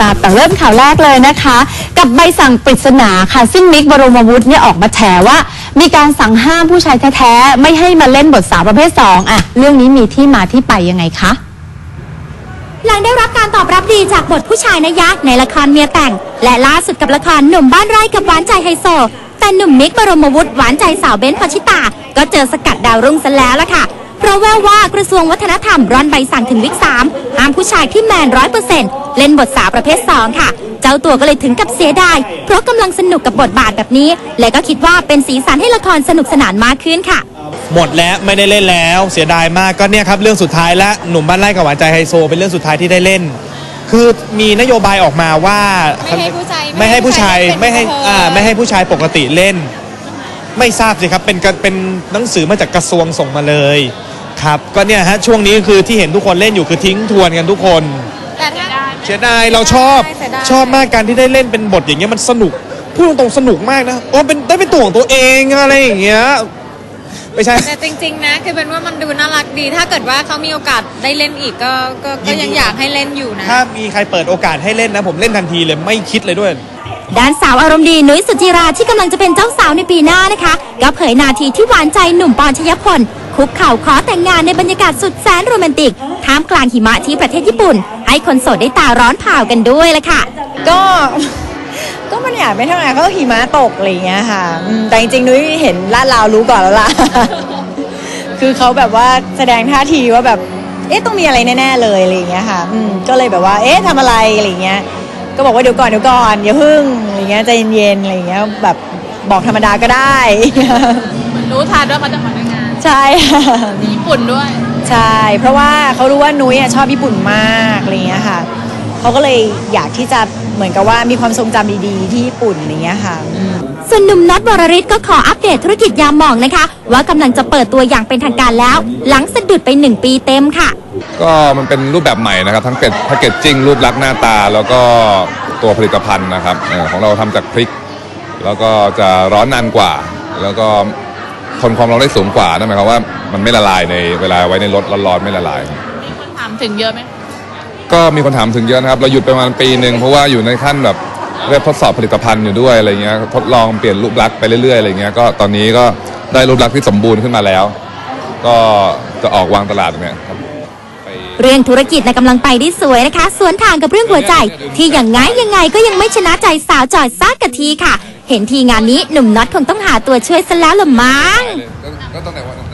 มาแต่เริ่มข่าวแรกเลยนะคะ กับใบสั่งปริศนาค่ะซึ่งมิกบรมวุฒิเนี่ยออกมาแฉว่า มีการสั่งห้ามผู้ชายแท้ๆ ไม่ให้มาเล่นบทสาวประเภท 2อะเรื่องนี้มีที่มาที่ไปยังไงคะหลังได้รับการตอบรับดีจากบทผู้ชายนยักษ์ในละครเมียแต่ง และล่าสุดกับละครหนุ่มบ้านไร่กับหวานใจไฮโซ แต่หนุ่มมิกบรมวุฒิหวานใจสาวเบ้นพชิตา ก็เจอสกัดดาวรุ่งซะแล้วล่ะค่ะ เพราะแววว่ากระทรวงวัฒนธรรมร่อนใบสั่งถึงวิกสามห้ามผู้ชายที่แมนร้อยเปอร์เซ็นต์เล่นบทสาวประเภท2ค่ะ เจ้าตัวก็เลยถึงกับเสียดาย เพราะกำลังสนุกกับบทบาทแบบนี้ และก็คิดว่าเป็นสีสันให้ละครสนุกสนานมากขึ้นค่ะ หมดแล้วไม่ได้เล่นแล้ว เสียดายมากก็เนี่ยครับเรื่องสุดท้ายและหนุ่มบ้านไร่กับหวานใจไฮโซ เป็นเรื่องสุดท้ายที่ได้เล่น คือมีนโยบายออกมาว่าไม่ให้ผู้ชายไม่ให้ผู้ชายไม่ไม่ให้ให้ผู้ชายอ่าไม่ให้ผู้ชายปกติเล่น ไม่ทราบสิครับเป็นกระเป็นหนังสือมาจากกระทรวงส่งมาเลย ครับ ก็เนี่ยฮะช่วงนี้คือที่เห็นทุกคนเล่นอยู่คือทิ้งทวนกันทุกคน แต่ถ้า เสียดายเราชอบเสียดาย ชอบมากการที่ได้เล่นเป็นบทอย่างเงี้ยมันสนุกพูดตรงๆสนุกมากนะโอ้เป็นได้เป็นตัวของตัวเองอะไรอย่างเงี้ยไม่ใช่ แต่จริง ๆ นะ คือเป็นว่ามันดูน่ารักดี ถ้าเกิดว่าเขามีโอกาสได้เล่นอีกก็ก็ก็ยินดี ยังอยากให้เล่นอยู่นะ ถ้ามีใครเปิดโอกาสให้เล่นนะ ผมเล่นทันทีเลยไม่คิดเลยด้วย ด้านสาวอารมณ์ดีนุ้ยสุจิราที่กำลังจะเป็นเจ้าสาวในปีหน้านะคะ ก็เผยนาทีที่หวานใจหนุ่มปอนชยพล คุกเข่าขอแต่งงานในบรรยากาศสุดแสนโรแมนติกท่ามกลางหิมะที่ประเทศญี่ปุ่น ให้คนโสดได้ตาร้อนเผากันด้วยละค่ะ ก็ก็มันอยากไม่เท่าไหร่ก็หิมะตกอะไรอย่างเงี้ยค่ะอืมแต่จริงๆนุ้ยเห็นลาดลาวรู้ก่อนแล้วล่ะ คือเขาแบบว่าแสดงท่าทีว่าแบบ เอ๊ะต้องมีอะไรแน่ๆเลยอะไรอย่างเงี้ยค่ะอืมก็เลยแบบว่า เอ๊ะทำอะไรอะไรอย่างเงี้ย ก็บอกว่าเดี๋ยวก่อนเดี๋ยวก่อนอย่าพึ่งอะไรอย่างเงี้ยใจเย็นๆอะไรอย่างเงี้ยแบบบอกธรรมดาก็ได้รู้ทันว่าเขาจะมาแต่งงานใช่ค่ะญี่ปุ่นด้วย ใช่ เพราะว่าเขารู้ว่านุ้ยอะชอบญี่ปุ่นมากอะไรอย่างเงี้ยค่ะเขาก็เลยอยากที่จะเหมือนกับว่ามีความทรงจำดีๆที่ญี่ปุ่นอย่างเงี้ยค่ะอืม ส่วนหนุ่มน็อตวรริศก็ขออัปเดตธุรกิจยามหมองนะคะ ว่ากำลังจะเปิดตัวอย่างเป็นทางการแล้ว หลังสะดุดไปหนึ่งปีเต็มค่ะ ก็มันเป็นรูปแบบใหม่นะครับ ทั้งเป็ดแพคเกจจิ้งรูปลักษณ์หน้าตา แล้วก็ตัวผลิตภัณฑ์นะครับเออของเราทำจากพริก แล้วก็จะร้อนนานกว่า แล้วก็ทนความร้อนได้สูงกว่านั่นหมายความว่ามันไม่ละลายในเวลาไว้ในรถร้อนๆไม่ละลาย ถามถึงเยอะไหม ก็มีคนถามถึงเยอะนะครับ เราหยุดไปประมาณปีหนึ่งเพราะว่าอยู่ในขั้นแบบ เรียกทดสอบผลิตภัณฑ์อยู่ด้วยอะไรเงี้ยทดลองเปลี่ยนรูปลักษณ์ไปเรื่อยๆอะไรเงี้ยก็ตอนนี้ก็ได้รูปลักษณ์ที่สมบูรณ์ขึ้นมาแล้ว ก็จะออกวางตลาดเนี่ยครับไปเรื่องธุรกิจนะกำลังไปได้สวยนะคะ สวนทางกับเรื่องหัวใจ ที่อย่างไงยังไงก็ยังไม่ชนะใจสาวจอยซากกะทีค่ะ เห็นทีงานนี้หนุ่มน็อตคงต้องหาตัวช่วยซะแล้วละมั้งก็ตั้งแต่วัน